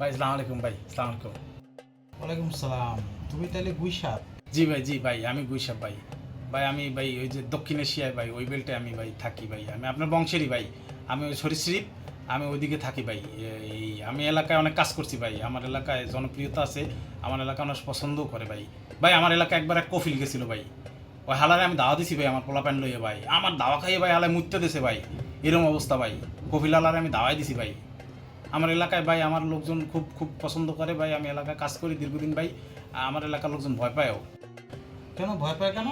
ভাই সালাম আলাইকুম ভাই সালাম আলাইকুম। ওয়ালাইকুম সালাম। তুমি তাহলে গুইসাপ জি ভাই জি ভাই আমি গুইসাব ভাই। ভাই আমি ভাই ওই যে দক্ষিণ এশিয়ায় ভাই ওই বেল্টে আমি ভাই থাকি ভাই। আমি আপনার বংশেরই ভাই। আমি ওই সরিশ্রীপ আমি ওইদিকে থাকি ভাই। এই আমি এলাকায় অনেক কাজ করছি ভাই। আমার এলাকায় জনপ্রিয়তা আছে আমার এলাকা অনেক পছন্দও করে ভাই। ভাই আমার এলাকায় একবার এক কফিল গেছিল ভাই। ওই হালারে আমি দাওয়া দিছি ভাই আমার পোলা প্যান্ট লইয়ে ভাই। আমার দাওয়া খাইয়ে ভাই হালায় মুত্যে দিছে ভাই। এরকম অবস্থা ভাই। কফিল হালারে আমি দাওয়াই দিছি ভাই। আমার এলাকায় ভাই আমার লোকজন খুব খুব পছন্দ করে ভাই আমি এলাকায় কাজ করি দীর্ঘদিন ভাই আমার এলাকার লোকজন ভয় পায়ও কেন ভয় পায় কেন?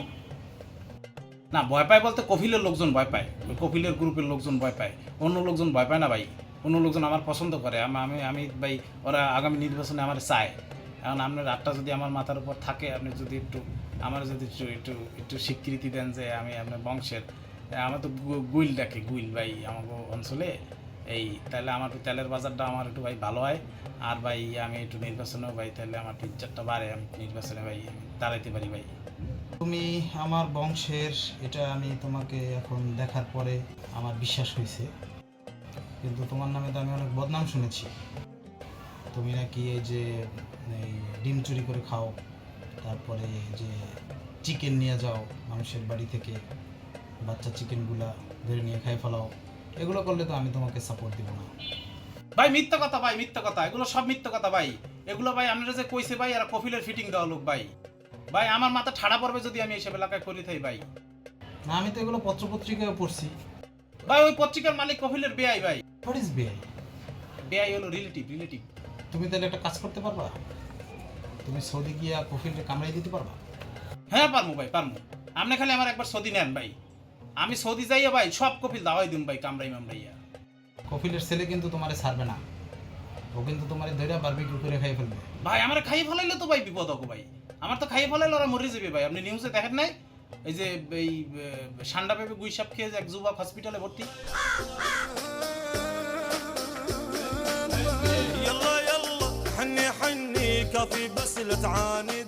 না ভয় পায় বলতে কফিলের লোকজন ভয় পায় কফিলের গ্রুপের লোকজন ভয় পায় অন্য লোকজন ভয় পায় না ভাই অন্য লোকজন আমার পছন্দ করে আমি আমি ভাই ওরা আগামী নির্বাচনে আমার চায়। এখন আপনার রাতটা যদি আমার মাথার উপর থাকে আপনি যদি একটু আমার যদি একটু একটু একটু স্বীকৃতি দেন যে আমি আপনার বংশের আমার তো গুইল ডাকে গুইল ভাই আমাকে অঞ্চলে। এই, তাহলে আমার একটু তেলের বাজারটা আমার একটু ভাই ভালো হয়। আর ভাই, আমি একটু নির্বাচনেও ভাই, তাহলে আমার তিন চারটা বাড়ে, আমি নির্বাচনে ভাই দাঁড়াইতে পারি ভাই। তুমি আমার বংশের, এটা আমি তোমাকে এখন দেখার পরে আমার বিশ্বাস হয়েছে। কিন্তু তোমার নামে তো আমি অনেক বদনাম শুনেছি। তুমি নাকি এই যে, এই ডিম চুরি করে খাও, তারপরে যে চিকেন নিয়ে যাও মানুষের বাড়ি থেকে, বাচ্চা চিকেনগুলা ধরে নিয়ে খাই ফেলাও। এগুলো করলে তো আমি তোমাকে সাপোর্ট দিব না। ভাই মিথ্যা কথা ভাই মিথ্যা কথা। এগুলো সব মিথ্যা কথা ভাই। এগুলো ভাই আপনারা যে কইছে ভাই এরা কফিলের ফিটিং দেওয়া লোক ভাই। ভাই আমার মাথা ঠাড়া পড়বে যদি আমি এইসব এলাকায় করি থাই ভাই। না আমি তো এগুলো পত্র পত্রপত্রিকায় পড়ছি। ভাই ওই পত্রিকার মালিক কফিলের বেআই ভাই। হোয়াট ইজ বিআই? বেআই হলো রিলেটিভ রিলেটিভ তুমি তাহলে একটা কাজ করতে পারবা? তুমি সৌদি গিয়া কফিলটা কামড়াই দিতে পারবা? হ্যাঁ পারমু ভাই পারমু। আপনি খালি আমার একবার সৌদি নেন ভাই। আমি সৌদি যাইয়া ভাই সব কফিল দাওয়াই দিন ভাই কামড়াই মামড়াইয়া কফিলের ছেলে কিন্তু তোমারে ছাড়বে না ও কিন্তু তোমারে ধৈর্য বারবিকিউ করে খাই ফেলবে ভাই আমার খাইয়ে ফেলাইলে তো ভাই বিপদ হবো ভাই আমার তো খাইয়ে ফেলাইলে ওরা মরে যাবে ভাই আপনি নিউজে দেখেন নাই এই যে এই আহ, সান্ডা পেপে গুইসাপ খেয়ে যে এক যুবক হসপিটালে ভর্তি يلا يلا حني حني كافي بس لا تعاند